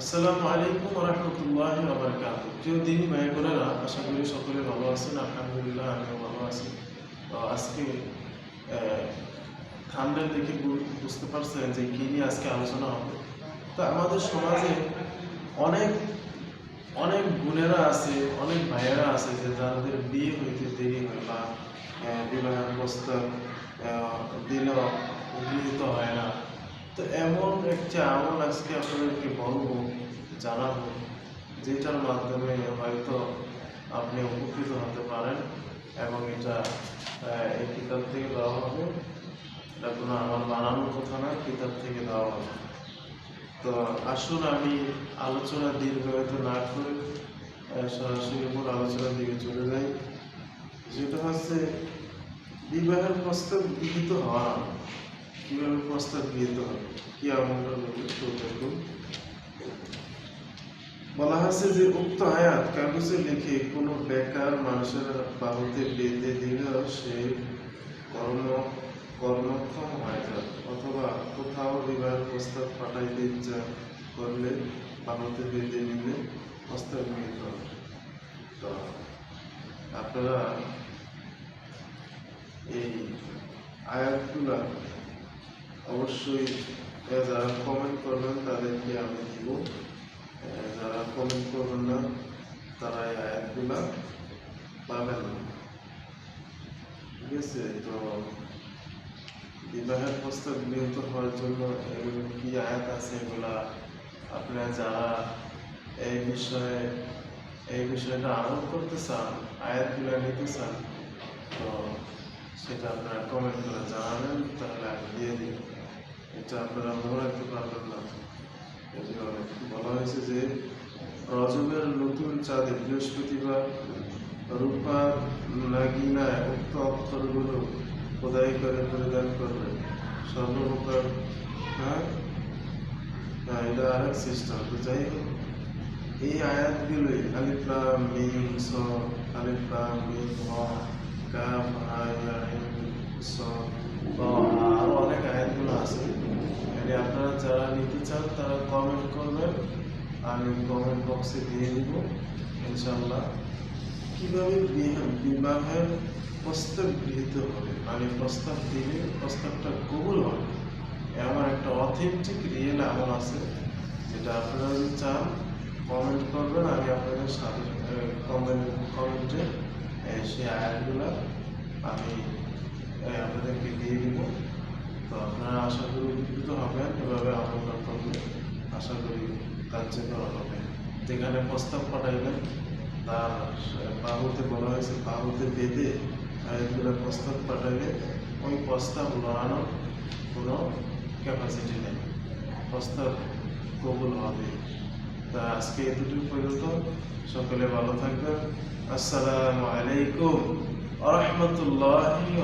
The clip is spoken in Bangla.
আসসালামু আলাইকুম রহমতুল্লাহ আবরকাত প্রিয় দিনী, ভাই বোনেরা, আশা করি সকলে ভালো আছেন, আলহামদুলিল্লাহ আমিও ভালো আছি। আজকে থামডেল দেখে বুঝতে পারছেন যে কি নিয়ে আজকে আলোচনা হবে। তো আমাদের সমাজে অনেক অনেক বোনেরা আছে, অনেক ভাইয়েরা আছে যে যাদের বিয়ে হইতে দেরি হয় বা বিবাহের প্রস্তাব দিলেও গৃহীত হয় না। তো এমন একটি আমল আজকে আপনাদেরকে বলব, জানাব, যেটার মাধ্যমে হয়তো আপনি উপকৃত হতে পারেন এবং এটা এই কিতাব থেকে দেওয়া হবে। এটা কোনো আমার বানানোর কথা না, কিতাব থেকে দেওয়া হবে। তো আসুন আমি আলোচনা দীর্ঘায়িত না করে সরাসরি মূল আলোচনার দিকে চলে যাই। যেটা হচ্ছে, বিবাহের প্রস্তাব গৃহীত হওয়া কীভাবে প্রস্তাব গৃহীত হবে? কি একটু বলা হয়েছে যে, উক্ত আয়াত কাগজে লিখে কোনো বেকার মানুষের বাহুতে বেঁধে দিলেও সে কর্ম, কর্মক্ষম হয়ে যায় অথবা কোথাও বিবাহের প্রস্তাব পাঠাইতে ইচ্ছা করলে বাহুতে বেঁধে নিলে প্রস্তাব হবে। তো, আপনারা এই আয়াতগুলা অবশ্যই যারা কমেন্ট করবেন তাদেরকে আমি দিব। যারা কমেন্ট করবেন না, তারা এই আয়াতগুলা পাবেন না। ঠিক আছে? তো বিবাহের প্রস্তাব গৃহীত হওয়ার জন্য এগুলো কি আয়াত আছে এগুলা আপনারা যারা এই বিষয়ে, এই বিষয়টা আমল করতে চান, আয়াতগুলো নিতে চান, তো সেটা আপনারা কমেন্ট করে জানাবেন তাহলে আমি দিয়ে দিই এটা আপনারা মনে রাখতে পারবেন না। বলা হয়েছে যে, রজবের নতুন চাঁদে বৃহস্পতিবার রূপার নাগিনায় উক্ত অক্ষরগুলো খোদাই করে পরিধান করবে। সর্বপ্রকার হ্যাঁ? হ্যাঁ এটা আরেক সিস্টেম। তো যাই হোক, এই আয়াতগুলোই আলিফ, লাম, মিম স আলিফ, লাম, মিম, হ কাফ ইয়া আইন স আরও অনেক আয়াতগুলো আছে। এটি আপনারা যারা নিতে চান, তারা কমেন্ট করবেন। আমি কমেন্ট বক্সে দিয়ে দিব, ইনশাআল্লাহ। কীভাবে বিবাহের প্রস্তাব গৃহীত হবে। মানে প্রস্তাব দিলে প্রস্তাবটা কবুল হবে। এমন একটা অথেন্টিক রিয়েল আমল আছে। যেটা আপনারা যদি চান কমেন্ট করবেন। আমি আপনাদের সাথে কমেন্টে সেই আয়াতগুলো আমি আহ, আপনাদেরকে দিয়ে দিব তো আপনারা আশা করি উপকৃত হবেন, এভাবে আমলটা করলে আশা করি কার্যকর হবে। যেখানে প্রস্তাব পাঠাইবেন, তার বাহুতে বলা হয়েছে, বাহুতে বেঁধে আয়াতগুলো প্রস্তাব পাঠাইলে ওই প্রস্তাব লড়ানোর কোনো ক্যাপাসিটি নেই। প্রস্তাব কবুল হবে। তা আজকে এতটুকু পর্যন্ত। সকলে ভালো থাকবেন। আসসালামু আলাইকুম। আ রহমতুল্লাহি